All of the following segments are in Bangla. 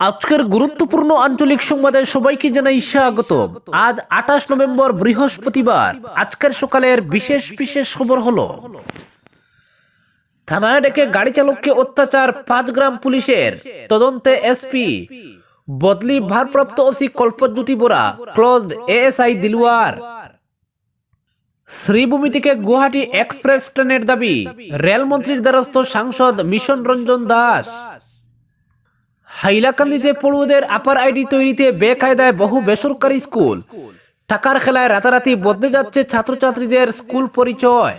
আজকের গুরুত্বপূর্ণ আঞ্চলিক সংবাদে সবাইকে জানাই স্বাগত। আজ আঠাশ নভেম্বর, বৃহস্পতিবার। আজকের সকালের বিশেষ বিশেষ খবর হলো, থানায় ডেকে গাড়ি চালককে অত্যাচার পাঁচ গ্রাম পুলিশের। তদন্তে এসপি, বদলি ভারপ্রাপ্ত OC Kalpajyoti Bora, closed ASI Dilwar. Sribhumi থেকে গুয়াহাটি এক্সপ্রেস ট্রেনের দাবি, রেলমন্ত্রীর দ্বারস্থ সাংসদ মিশন রঞ্জন দাস। হাইলাকান্দিতে পড়ুয়াদের আপার আইডি তৈরিতে বেকায়দায় বহু বেসরকারি স্কুল। টাকার খেলায় রাতারাতি বদলে যাচ্ছে ছাত্রছাত্রীদের স্কুল পরিচয়।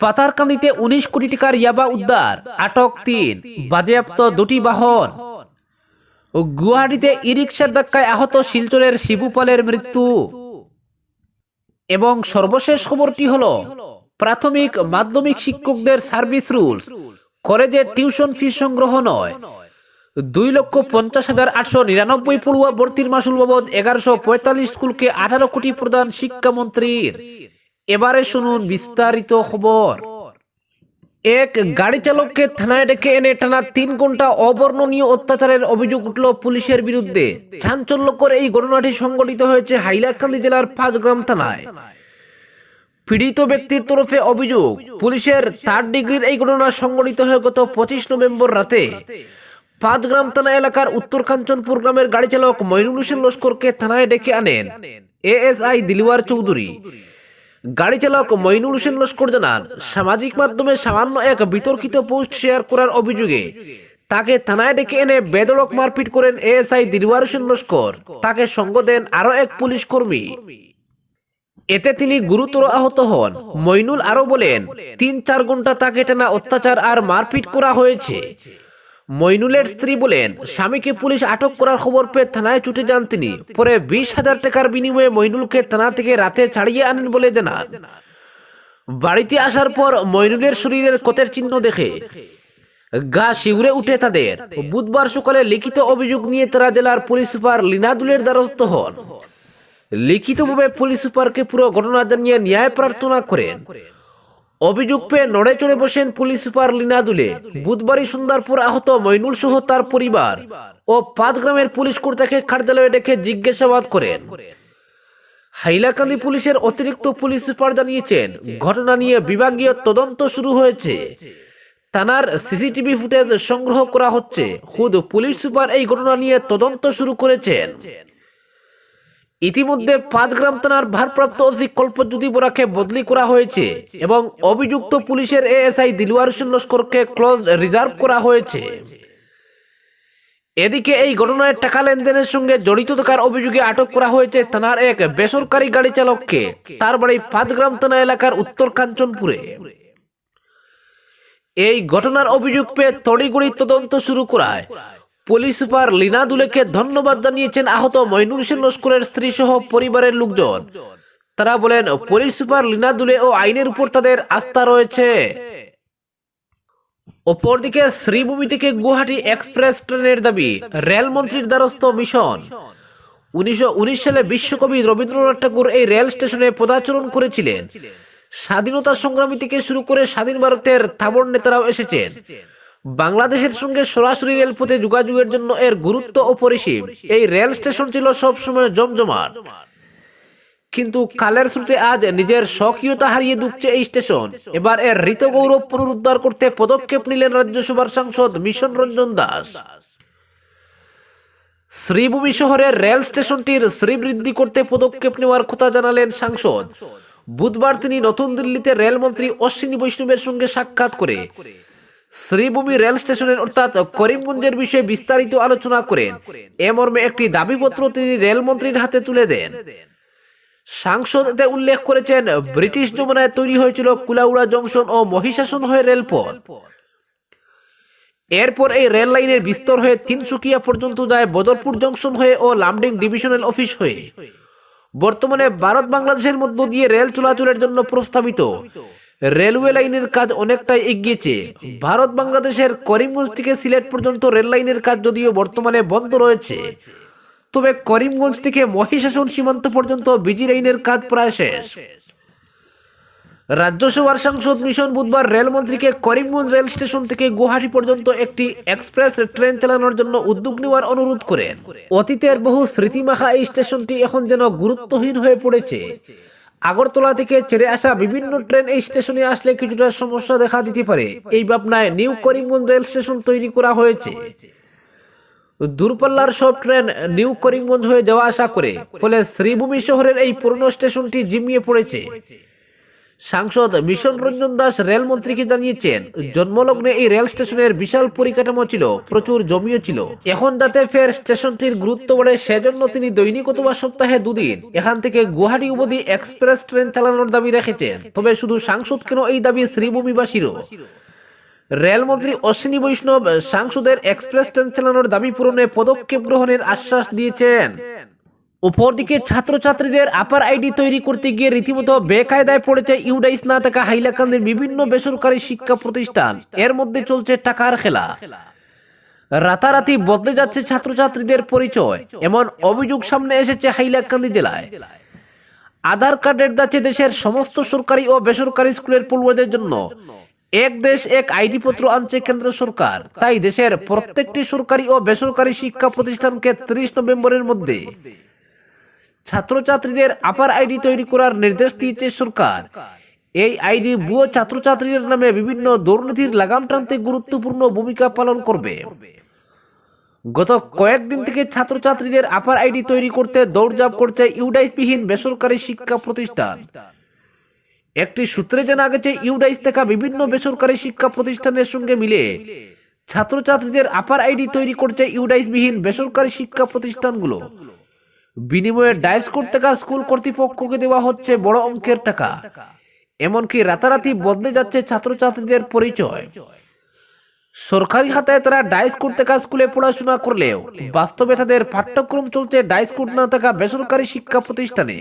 পাতারকান্দিতে উনিশ কোটি টাকার ইয়াবা উদ্ধার, আটক তিন, বাজেয়াপ্ত দুটি বাহন। গুয়াহাটিতে ই রিক্সার ধাক্কায় আহত শিলচরের শিবুপালের মৃত্যু। এবং সর্বশেষ খবরটি হল, প্রাথমিক মাধ্যমিক শিক্ষকদের সার্ভিস রুলস। কলেজের টিউশন ফি সংগ্রহ নয়। দুই লক্ষ পঞ্চাশ হাজার আটশো নিরানব্বই পড়ুয়া ভর্তির মাসুল বাবদ এগারোশো পঁয়তাল্লিশ স্কুলকে আঠারো কোটি প্রদান শিক্ষামন্ত্রীর। এবারে শুনুন বিস্তারিত খবর। এক গাড়ি চালককে থানায় ডেকে এনে টানা তিন ঘণ্টা অবর্ণনীয় অত্যাচারের অভিযোগ উঠল পুলিশের বিরুদ্ধে। চাঞ্চল্যকর এই ঘটনাটি সংঘটিত হয়েছে হাইলাকান্দি জেলার পাঁচগ্রাম থানায়। পীড়িত ব্যক্তির তরফে অভিযোগ, পুলিশের থার্ড ডিগ্রির এই ঘটনা সংঘটিত হয়ে গত পঁচিশ নভেম্বর রাতে পাঁচগ্রাম থানা এলাকার উত্তর কাঞ্চনপুর গ্রামের গাড়ি চালক মইনুল হোসেন লস্করকে থানায় ডেকে আনেন এএসআই দিলওয়ার চৌধুরী। গাড়ি চালক মইনুল হোসেন লস্কর জানান, সামাজিক মাধ্যমে সামান্য এক বিতর্কিত পোস্ট শেয়ার করার অভিযোগে তাকে থানায় ডেকে এনে বেদড়ক মারপিট করেন এএসআই দিলওয়ার হোসেন লস্কর। তাকে সঙ্গ দেন আরও এক পুলিশ কর্মী। এতে তিনি গুরুতর আহত হন। মইনুল আরও বলেন, তিন চার ঘণ্টা তাকে টানা অত্যাচার আর মারপিট করা হয়েছে। মইনুলের স্ত্রী বলেন, স্বামীকে পুলিশ আটক করার খবর পেয়ে থানায় ছুটে যান তিনি। পরে বিশ হাজার টাকার বিনিময়ে মইনুলকে থানা থেকে রাতে ছাড়িয়ে আনেন বলে জানান। বাড়িতে আসার পর মইনুলের শরীরের ক্ষতের চিহ্ন দেখে গা শিউরে উঠে তাদের। বুধবার সকালে লিখিত অভিযোগ নিয়ে তারা জেলার পুলিশ সুপার লিনাদুলের দ্বারস্থ হন। লিখিতভাবে পুলিশ সুপারকে পুরো ঘটনা জানিয়ে ন্যায় প্রার্থনা করেন। অভিযোগ পেয়ে নড়ে চড়ে বসেন পুলিশ সুপার লিনা দুলে। বুধবারই সন্ধ্যার পর আহত মইনুল সহ তার পরিবার ও পাঁচগ্রামের পুলিশ কর্তাকে কার্যালয়ে ডেকে জিজ্ঞাসাবাদ করেন। হাইলাকান্দি পুলিশের অতিরিক্ত পুলিশ সুপার জানিয়েছেন, ঘটনা নিয়ে বিভাগীয় তদন্ত শুরু হয়েছে। থানার সিসিটিভি ফুটেজ সংগ্রহ করা হচ্ছে। খুদ পুলিশ সুপার এই ঘটনা নিয়ে তদন্ত শুরু করেছেন। ইতিমধ্যে পাঁচগ্রাম থানার ভারপ্রাপ্ত ওসি কল্পজ্যোতি বোরাকে বদলি করা হয়েছে এবং অভিযুক্ত পুলিশের এএসআই দিলওয়ার হোসেন লস্করকে ক্লোজ রিজার্ভ করা হয়েছে। এদিকে এই ঘটনায় টাকা লেনদেনের সঙ্গে জড়িত থাকার অভিযোগে আটক করা হয়েছে থানার এক বেসরকারি গাড়ি চালককে। তার বাড়ি পাঁচগ্রাম থানা এলাকার উত্তর কাঞ্চনপুরে। এই ঘটনার অভিযোগ পেয়ে তড়িগড়ি তদন্ত শুরু করায়। পুলিশ সুপার লিনা দুলেকে ধন্যবাদ জানিয়েছেন আহত মইনুল হোসেন লস্করের স্ত্রী সহ পরিবারের লোকজন। তারা বলেন, পুলিশ সুপার লিনা দুলে ও আইনের উপর তাদের আস্থা রয়েছে। অপরদিকে শ্রীভূমি থেকে গুয়াহাটি এক্সপ্রেস ট্রেনের দাবি, রেলমন্ত্রীর দ্বারস্থ মিশন। উনিশশো উনিশ সালে বিশ্বকবি রবীন্দ্রনাথ ঠাকুর এই রেল স্টেশনে পদাচরণ করেছিলেন। স্বাধীনতা সংগ্রামী থেকে শুরু করে স্বাধীন ভারতের থাবর নেতারাও এসেছেন। বাংলাদেশের সঙ্গে সরাসরি রেলপথে যোগাযোগের জন্য এর গুরুত্ব অপরিসীম এই রেল স্টেশন ছিল সবসময় জমজমাট। কিন্তু কালের স্রোতে আজ নিজের স্বকীয়তা হারিয়ে দুঃখছে এই স্টেশন। এবার এর ঋত গৌরব পুনরুদ্ধার করতে পদক্ষেপ নিলেন রাজ্যসভার সাংসদ মিশন রঞ্জন দাস। শ্রীভূমি শহরের রেল স্টেশনটির শ্রীবৃদ্ধি করতে পদক্ষেপ নেওয়ার কথা জানালেন সাংসদ। বুধবার তিনি নতুন দিল্লিতে রেলমন্ত্রী অশ্বিনী বৈষ্ণবের সঙ্গে সাক্ষাৎ করে শ্রীভূমি রেল স্টেশনের অর্থাৎ করিমগঞ্জের বিষয়ে বিস্তারিত আলোচনা করেন। এ মর্মে একটি দাবিপত্র তিনি রেলমন্ত্রীর হাতে তুলে দেন। সাংসদ এতে উল্লেখ করেছেন, ব্রিটিশ জমানায় তৈরি হয়েছিল কুলাউড়া জংশন ও মহিষাসন হয়ে রেলপথ। এরপর এই রেল লাইনের বিস্তর হয়ে তিনসুকিয়া পর্যন্ত যায় বদরপুর জংশন হয়ে ও লামডিং ডিভিশনাল অফিস হয়ে। বর্তমানে ভারত বাংলাদেশের মধ্য দিয়ে রেল চলাচলের জন্য প্রস্তাবিত। রেলওয়ে লাইনের কাজ অনেকটাই এগিয়েছে। ভারত বাংলাদেশের করিমগঞ্জ থেকে সিলেট পর্যন্ত রেল লাইনের কাজ যদিও বর্তমানে বন্ধ রয়েছে, তবে করিমগঞ্জ থেকে মহিষাসন সীমান্ত পর্যন্ত বিজি লাইনের কাজ প্রায় শেষ। রাজ্যসভার সাংসদ মিশন বুধবার রেলমন্ত্রীকে করিমগঞ্জ রেল স্টেশন থেকে গুয়াহাটি পর্যন্ত একটি এক্সপ্রেস ট্রেন চালানোর জন্য উদ্যোগ নেওয়ার অনুরোধ করেন। অতীতের বহু স্মৃতিমাখা এই স্টেশনটি এখন যেন গুরুত্বহীন হয়ে পড়েছে। আগরতলা থেকে ছেড়ে আসা বিভিন্ন ট্রেন এই স্টেশনে আসলে কিছুটা সমস্যা দেখা দিতে পারে। এই ভাবনায় নিউ করিমগঞ্জ রেল স্টেশন তৈরি করা হয়েছে। দূরপাল্লার সব ট্রেন নিউ করিমগঞ্জ হয়ে যাওয়া আসা করে, ফলে শ্রীভূমি শহরের এই পুরনো স্টেশনটি জিমিয়ে পড়েছে। সাংসদ মিশন রঞ্জন দাস রেলমন্ত্রীকে জানিয়েছেন? জন্মলগ্নে এই রেল স্টেশনের বিশাল পরিকাঠামো ছিল, প্রচুর জমিও ছিল। এখন যাতে ফের স্টেশনটির গুরুত্ব বাড়ে, সেজন্য তিনি দৈনিক অথবা সপ্তাহে দুদিন এখান থেকে গুয়াহাটি অবধি এক্সপ্রেস ট্রেন চালানোর দাবি রেখেছেন। তবে শুধু সাংসদ কেন এই দাবি শ্রীভূমিবাসীরও? রেলমন্ত্রী অশ্বিনী বৈষ্ণব সাংসদের এক্সপ্রেস ট্রেন চালানোর দাবি পূরণে পদক্ষেপ গ্রহণের আশ্বাস দিয়েছেন। অপরদিকে ছাত্রছাত্রীদের আপার আইডি তৈরি করতে গিয়ে রীতিমতো বেকায়দায় পড়েছে ইউডাইস না থাকা হাইলাকান্দির বিভিন্ন বেসরকারি শিক্ষা প্রতিষ্ঠান। এর মধ্যে চলছে টাকার খেলা। রাতারাতি বদলে যাচ্ছে ছাত্রছাত্রীদের পরিচয়। এমন অভিযোগ সামনে এসেছে হাইলাকান্দি জেলায়। আধার কার্ডের দাচে দেশের সমস্ত সরকারি ও বেসরকারি স্কুলের পড়ুয়াদের জন্য এক দেশ এক আইডি পত্র আনছে কেন্দ্র সরকার। তাই দেশের প্রত্যেকটি সরকারি ও বেসরকারি শিক্ষা প্রতিষ্ঠানকে ত্রিশ নভেম্বরের মধ্যে ছাত্রছাত্রীদের আপার আইডি তৈরি করার নির্দেশ দিয়েছে সরকার। এই আইডি ছাত্রছাত্রীদের নামে বিভিন্ন দুর্নীতির লাগাম টানতে গুরুত্বপূর্ণ ভূমিকা পালন করবে। গত কয়েকদিন থেকে ছাত্রছাত্রীদের আপার আইডি তৈরি করতে করছে ইউডাইসবিহীন বেসরকারি শিক্ষা প্রতিষ্ঠান। একটি সূত্রে জানা গেছে, ইউডাইস থাকা বিভিন্ন বেসরকারি শিক্ষা প্রতিষ্ঠানের সঙ্গে মিলে ছাত্রছাত্রীদের আপার আইডি তৈরি করছে ইউডাইসবিহীন বেসরকারি শিক্ষা প্রতিষ্ঠানগুলো। বিনিময়ে ডাইস কোড টাকা স্কুল কর্তৃপক্ষকে দেওয়া হচ্ছে বড় অঙ্কের টাকা। এমনকি রাতারাতি বদলে যাচ্ছে ছাত্রছাত্রীদের পরিচয়। সরকারি খাতায় তারা ডাইস কোড টাকা স্কুলে পড়াশোনা করলেও বাস্তবে তাদের পাঠ্যক্রম চলছে ডাইস কোড না থাকা বেসরকারি শিক্ষা প্রতিষ্ঠানে।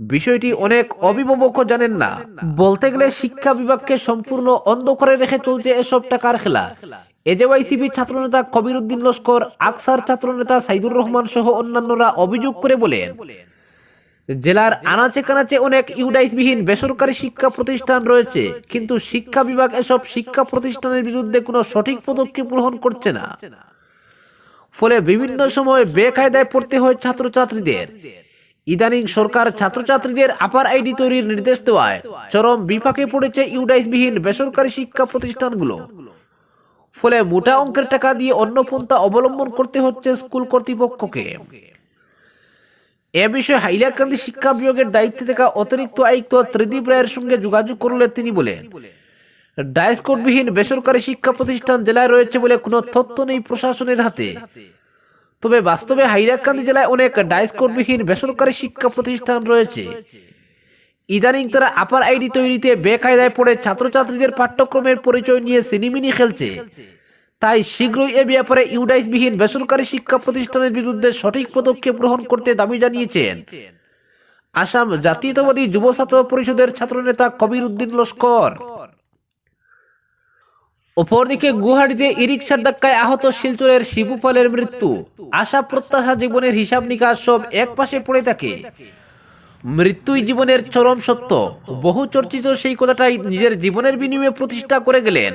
বিষয়টি অনেক অভিভাবকও জানেন না। বলতে গেলে শিক্ষা বিভাগকে সম্পূর্ণ অন্ধ করে রেখে চলছে এসব টাকার খেলা। এজেওয়াইসিবি ছাত্রনেতা কবির উদ্দিন লস্কর, আকসার ছাত্রনেতা সাইদুর রহমান সহ অন্যান্যরা অভিযোগ করে বলেন, জেলার আনাচে কানাচে অনেক ইউডাইসবিহীন বেসরকারি শিক্ষা প্রতিষ্ঠান রয়েছে, কিন্তু শিক্ষা বিভাগ এসব শিক্ষা প্রতিষ্ঠানের বিরুদ্ধে কোনো সঠিক পদক্ষেপ গ্রহণ করছে না। ফলে বিভিন্ন সময় বেকায়দায় পড়তে হয় ছাত্রছাত্রীদের। ইদানিং সরকার ছাত্রছাত্রীদের আপার আইডি তৈরির নির্দেশ দেওয়ায় চরম বিপাকে পড়েছে ইউডাইসবিহীন বেসরকারি শিক্ষা প্রতিষ্ঠানগুলো। ফলে মোটা অঙ্কের টাকা দিয়ে অন্য পন্থা অবলম্বন করতে হচ্ছে স্কুল কর্তৃপক্ষকে। এ বিষয়ে হাইলাকান্দি শিক্ষা বিভাগের দায়িত্বে থাকা অতিরিক্ত আয়ুক্ত ত্রিদীপ রায়ের সঙ্গে যোগাযোগ করলে তিনি বলেন ডাইসকোডবিহীন বেসরকারি শিক্ষা প্রতিষ্ঠান জেলায় রয়েছে বলে কোনো তথ্য নেই প্রশাসনের হাতে। তবে বাস্তবে হাইলাকান্দি জেলায় অনেক ডাইসকোডবিহীন বেসরকারি শিক্ষা প্রতিষ্ঠান রয়েছে। ইদানিং তারা আপার আইডি তৈরিতে বেকায়দায় পড়ে ছাত্রছাত্রীদের পাঠ্যক্রমের পরিচয় নিয়ে সিনিমিনি খেলছে। তাই শীঘ্রই এ ব্যাপারে ইউডাইসবিহীন বেসরকারি শিক্ষা প্রতিষ্ঠানের বিরুদ্ধে সঠিক পদক্ষেপ গ্রহণ করতে দাবি জানিয়েছেন। আসাম জাতীয়তাবাদী যুব ছাত্র পরিষদের ছাত্রনেতা কবির উদ্দিন লস্কর। অপরদিকে গুয়াহাটিতে ই রিক্সার ধাক্কায় আহত শিলচরের শিবুপালের মৃত্যু। আশা প্রত্যাশা জীবনের হিসাব নিকাশ সব এক পাশে পড়ে থাকে। মৃত্যুই জীবনের চরম সত্য। বহু চর্চিত সেই কথাটাই নিজের জীবনের বিনিময়ে প্রতিষ্ঠা করে গেলেন।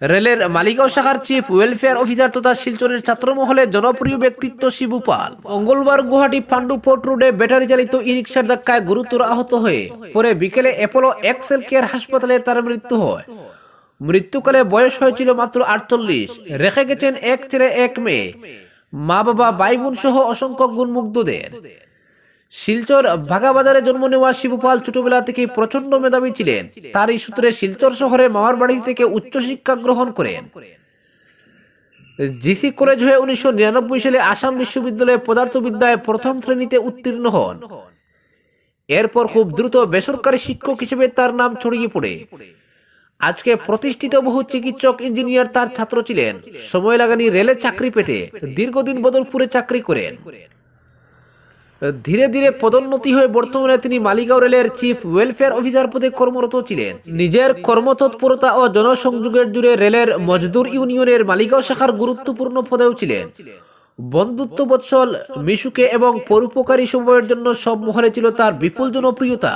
রেলের মালিগাঁও শাখার চিফ ওয়েলফেয়ার অফিসার তথা শিলচরের ছাত্রমহলে জনপ্রিয় ব্যক্তিত্ব শিবুপাল মঙ্গলবার গুয়াহাটি পান্ডু পোর্ট রোডে ব্যাটারি চালিত ই রিক্সার ধাক্কায় গুরুতর আহত হয়ে পরে বিকেলে অ্যাপোলো এক্সেল কেয়ার হাসপাতালে তার মৃত্যু হয়। মৃত্যুকালে বয়স হয়েছিল মাত্র আটচল্লিশ, রেখে গেছেন এক ছেলে, এক মেয়ে। মা বাবা ভাই বোন সহ অসংখ্য গুণমুগ্ধদের। শিলচর ভাগাবাজারে জন্ম নেওয়া শিবপাল ছোটবেলা থেকে প্রচণ্ড মেধাবী ছিলেন। তার এই সূত্রে শিলচর শহরে মামার বাড়ি থেকে উচ্চশিক্ষা গ্রহণ করেন। জিসি কলেজ হয়ে উনিশশো নিরানব্বই সালে আসাম বিশ্ববিদ্যালয়ে পদার্থবিদ্যায় প্রথম শ্রেণীতে উত্তীর্ণ হন। এরপর খুব দ্রুত বেসরকারি শিক্ষক হিসেবে তার নাম ছড়িয়ে পড়ে। আজকে প্রতিষ্ঠিত বহু চিকিৎসক, ইঞ্জিনিয়ার তার ছাত্র ছিলেন। সময় লাগানি রেলে চাকরি পেতে দীর্ঘদিন বদলপুরে চাকরি করেন। ধীরে ধীরে পদোন্নতি হয়ে বর্তমানে তিনি মালিগাঁও রেলের চিফ ওয়েলফেয়ার অফিসার পদে কর্মরত ছিলেন। নিজের কর্মতৎপরতা ও জনসংযোগের জুড়ে রেলের মজদুর ইউনিয়নের মালিগাঁও শাখার গুরুত্বপূর্ণ পদেও ছিলেন। বন্ধুত্ব বৎসল মিশুকে এবং পরোপকারী সময়ের জন্য সব মহলে ছিল তার বিপুল জনপ্রিয়তা।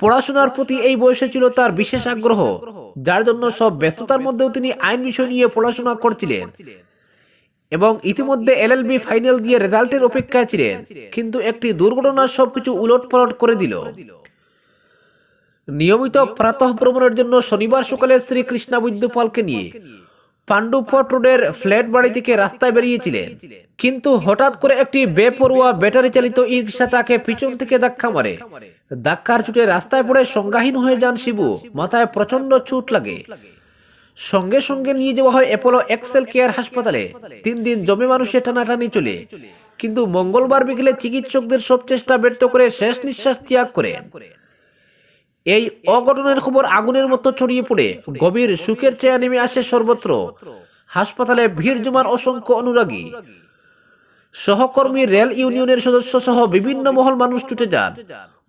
পড়াশোনার প্রতি এই বয়সে ছিল তার বিশেষ আগ্রহ, যার জন্য সব ব্যস্ততার মধ্যেও তিনি আইন বিষয় নিয়ে পড়াশোনা করছিলেন। এবং ইতিমধ্যে এলএলবি ফাইনাল দিয়ে রেজাল্টের অপেক্ষায় ছিলেন, কিন্তু একটি দুর্ঘটনা সবকিছু উলটপালট করে দিল। নিয়মিত প্রাতঃ ভ্রমণের জন্য শনিবার সকালে শ্রী কৃষ্ণা বৈদ্যপালকে নিয়ে পাণ্ডুপট রোডের ফ্ল্যাট বাড়ি থেকে রাস্তায় বেরিয়েছিলেন, কিন্তু হঠাৎ করে একটি বেপরোয়া ব্যাটারি চালিত রিক্সা তাকে পিছন থেকে ধাক্কা মারে। ধাক্কার চুটে রাস্তায় পড়ে সংজ্ঞাহীন হয়ে যান শিবু, মাথায় প্রচণ্ড চোট লাগে। সঙ্গে সঙ্গে নিয়ে যাওয়া হয় অ্যাপোলো এক্সেল কেয়ার হাসপাতালে। তিন দিন জমি মানুষের টানাটানি চলে। কিন্তু মঙ্গলবার বিকেলে চিকিৎসকদের সব চেষ্টা ব্যর্থ করে শেষ নিঃশ্বাস ত্যাগ করেন এই অঘটনের খবর আগুনের মতো ছড়িয়ে পড়ে। গভীর সুখের চেয়া নেমে আসে সর্বত্র। হাসপাতালে ভিড় জমার অসংখ্য অনুরাগী। সহকর্মী রেল ইউনিয়নের সদস্য সহ বিভিন্ন মহল মানুষ ছুটে যান।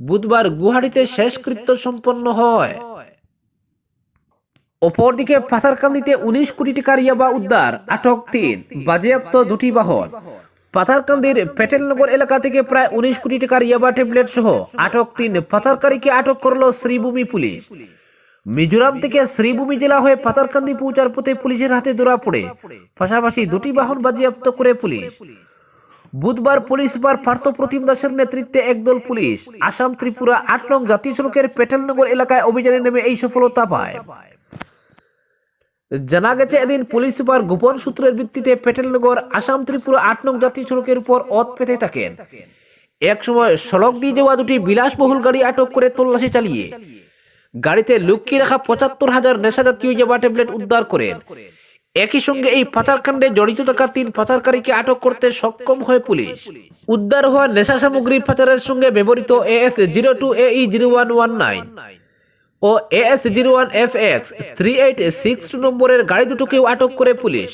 বুধবার গুয়াহাটিতে শেষকৃত্য সম্পন্ন হয়। অপরদিকে পাথারকান্দিতে উনিশ কোটি টাকার ইয়াবা উদ্ধার, আটক তিন, বাজেয়াপ্ত দুটি বাহন। পাথারকান্দির পেটেলনগর এলাকা থেকে প্রায় উনিশ কোটি টাকার ইয়াবা ট্যাবলেট সহ আটক তিন পাথারকারীকে আটক করল শ্রীভূমি পুলিশ। মিজোরাম থেকে শ্রীভূমি জেলা হয়ে পাথারকান্দি পৌঁছার পথে পুলিশের হাতে ধরা পড়ে। পাশাপাশি দুটি বাহন বাজেয়াপ্ত করে পুলিশ। বুধবার পুলিশ সুপার পার্থ প্রতিম দাসের নেতৃত্বে একদল পুলিশ আসাম ত্রিপুরা আট নং জাতীয় সড়কের পেটেলনগর এলাকায় অভিযানে নেমে এই সফলতা পায়। জানা গেছে এদিন পুলিশ সুপার গোপন সূত্রের ভিত্তিতে পেটেলনগর আসাম ত্রিপুরা আট নং জাতীয় সড়কের উপর অত পেতে থাকেন। এক সময় সড়ক দিয়ে যাওয়া দুটি বিলাসবহুল গাড়ি আটক করে তল্লাশি চালিয়ে গাড়িতে লুকিয়ে রাখা পঁচাত্তর হাজার নেশা জাতীয় জাবা ট্যাবলেট উদ্ধার করেন। একই সঙ্গে এই পাচারকাণ্ডে জড়িত থাকা তিন পাচারকারীকে আটক করতে সক্ষম হয় পুলিশ। উদ্ধার হওয়া নেশা সামগ্রী পাচারের সঙ্গে ব্যবহৃত এএস জিরো টু এই জিরো ওয়ান ওয়ান নাইন। ও AS zero one F X three eight six two নম্বরের গাড়ি দুটোকেও আটক করে পুলিশ।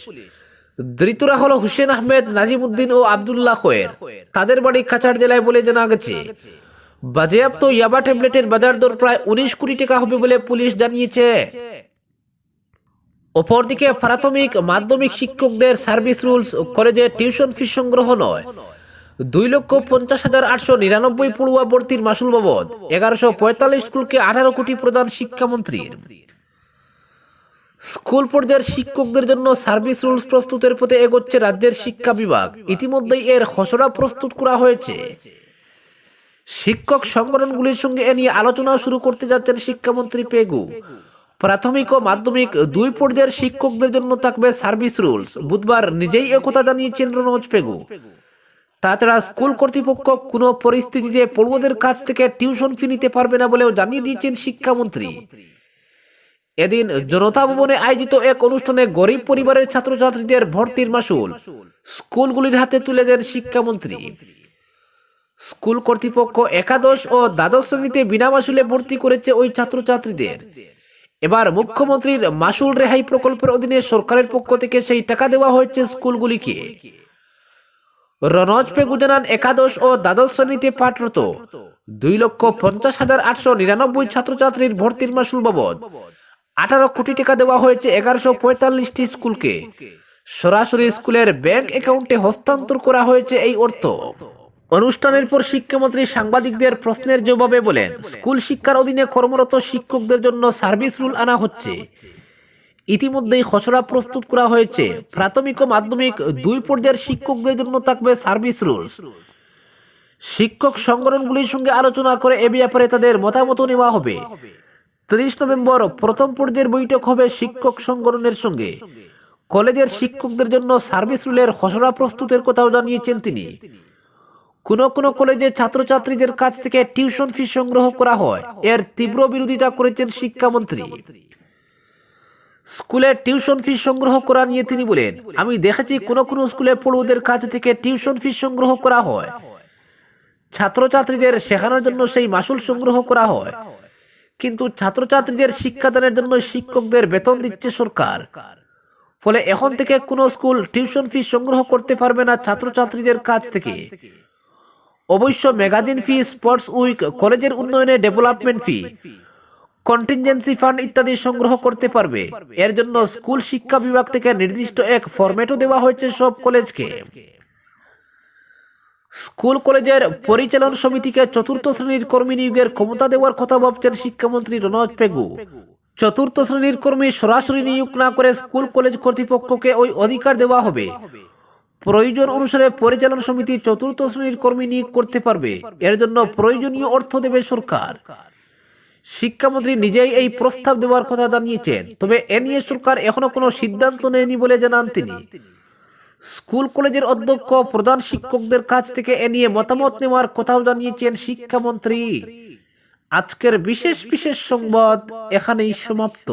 ধৃতরা হলো হুসেন আহমেদ, নাজিমুদ্দিন ও আবদুল্লাহ খোয়ের। তাদের বাড়ি কাছাড় জেলায় বলে জানা গেছে। বাজেয়াপ্ত ইয়াবা ট্যাবলেটের বাজার দর প্রায় উনিশ কোটি টাকা হবে বলে পুলিশ জানিয়েছে। অপরদিকে প্রাথমিক মাধ্যমিক শিক্ষকদের সার্ভিস রুলস কলেজে টিউশন ফি সংগ্রহ নয়। দুই লক্ষ পঞ্চাশ হাজার আটশো নিরানব্বই পড়ুয়া ভর্তির মাসুল বাবদ। এগারোশো পঁয়তাল্লিশ স্কুলকে আঠারো কোটি প্রদান শিক্ষামন্ত্রীর। স্কুল পর্যায়ের শিক্ষকদের জন্য সার্ভিস রুলস প্রস্তুতের পথে এগোচ্ছে রাজ্যের শিক্ষা বিভাগ। ইতিমধ্যেই এর খসড়া প্রস্তুত করা হয়েছে। শিক্ষক সংগঠনগুলির সঙ্গে এ নিয়ে আলোচনা শুরু করতে যাচ্ছেন শিক্ষামন্ত্রী পেগু। প্রাথমিক ও মাধ্যমিক দুই পর্যায়ের শিক্ষকদের জন্য থাকবে সার্ভিস রুলস। বুধবার নিজেই একথা জানিয়েছেন রনোজ পেগু। তাছাড়া স্কুল কর্তৃপক্ষ কোনো পরিস্থিতিতে পড়ুয়াদের কাছ থেকে টিউশন ফি নিতে পারবে না বলেও জানিয়ে দিয়েছেন শিক্ষামন্ত্রী। এদিন জনতা ভবনে আয়োজিত এক অনুষ্ঠানে গরিব পরিবারের ছাত্রছাত্রীদের ভর্তির মাসুল স্কুলগুলির হাতে তুলে দেন শিক্ষামন্ত্রী। স্কুল কর্তৃপক্ষ একাদশ ও দ্বাদশ শ্রেণীতে বিনা মাসুলে ভর্তি করেছে ওই ছাত্রছাত্রীদের। এবার মুখ্যমন্ত্রীর মাসুল রেহাই প্রকল্পের অধীনে সরকারের পক্ষ থেকে সেই টাকা দেওয়া হয়েছে স্কুলগুলিকে। রনজ পেগু জানান একাদশ ও দ্বাদশ শ্রেণীতে পাঠরত। দুই লক্ষ পঞ্চাশ হাজার আটশো নিরানব্বই ছাত্রছাত্রীর ভর্তির মাসুল বাবদ। আঠারো কোটি টাকা দেওয়া হয়েছে এগারোশো পঁয়তাল্লিশটি স্কুলকে। সরাসরি স্কুলের ব্যাংক অ্যাকাউন্টে হস্তান্তর করা হয়েছে এই অর্থ। অনুষ্ঠানের পর শিক্ষামন্ত্রী সাংবাদিকদের প্রশ্নের জবাবে বলেন, স্কুল শিক্ষার অধীনে কর্মরত শিক্ষকদের জন্য সার্ভিস রুল আনা হচ্ছে। ইতিমধ্যেই খসড়া প্রস্তুত করা হয়েছে। প্রাথমিক ও মাধ্যমিক দুই পর্যায়ের শিক্ষকদের জন্য থাকবে সার্ভিস রুলস। শিক্ষক সংগঠনগুলির সঙ্গে আলোচনা করে এ ব্যাপারে তাদের মতামত নেওয়া হবে। তিরিশ নভেম্বর প্রথম পর্যায়ের বৈঠক হবে শিক্ষক সংগঠনের সঙ্গে। কলেজের শিক্ষকদের জন্য সার্ভিস রুলের খসড়া প্রস্তুতের কথাও জানিয়েছেন তিনি। কোন কোন কলেজে ছাত্রছাত্রীদের কাছ থেকে টিউশন ফি সংগ্রহ করা হয়। এর তীব্র বিরোধিতা করেছেন শিক্ষামন্ত্রী। স্কুলে টিউশন ফি সংগ্রহ করা নিয়ে তিনি বলেন, আমি দেখেছি কোন কোন স্কুলে পড়ুয়াদের কাছ থেকে টিউশন ফি সংগ্রহ করা হয়। ছাত্রছাত্রীদের শেখানোর জন্য সেই মাসুল সংগ্রহ করা হয়। কিন্তু ছাত্রছাত্রীদের শিক্ষাদানের জন্য শিক্ষকদের বেতন দিচ্ছে সরকার। ফলে এখন থেকে কোনো স্কুল টিউশন ফি সংগ্রহ করতে পারবে না ছাত্রছাত্রীদের কাছ থেকে। অবশ্য ম্যাগাজিন ফি, স্পোর্টস উইক, কলেজের উন্নয়নে ডেভেলপমেন্ট ফি কন্টিনজেন্সি ফান্ড ইত্যাদি সংগ্রহ করতে পারবে। এর জন্য স্কুল শিক্ষা বিভাগ থেকে নির্দিষ্ট এক ফরম্যাটও দেওয়া হয়েছে সব কলেজকে। স্কুল কলেজের পরিচালন সমিতিকে চতুর্থ শ্রেণির কর্মী নিয়োগের ক্ষমতা দেওয়ার কথা ভাবছেন শিক্ষামন্ত্রী রনজ পেগু। চতুর্থ শ্রেণির কর্মী সরাসরি নিয়োগ না করে স্কুল কলেজ কর্তৃপক্ষকে ওই অধিকার দেওয়া হবে। প্রয়োজন অনুসারে পরিচালন সমিতি চতুর্থ শ্রেণির কর্মী নিয়োগ করতে পারবে। এর জন্য প্রয়োজনীয় অর্থ দেবে সরকার। শিক্ষামন্ত্রী নিজেই এই প্রস্তাব দেওয়ার কথা জানিয়েছেন, তবে এ নিয়ে সরকার এখনও কোনো সিদ্ধান্ত নেয়নি বলে জানান তিনি। স্কুল কলেজের অধ্যক্ষ, প্রধান শিক্ষকদের কাছ থেকে এ নিয়ে মতামত নেওয়ার কথাও জানিয়েছেন শিক্ষামন্ত্রী। আজকের বিশেষ বিশেষ সংবাদ এখানেই সমাপ্ত।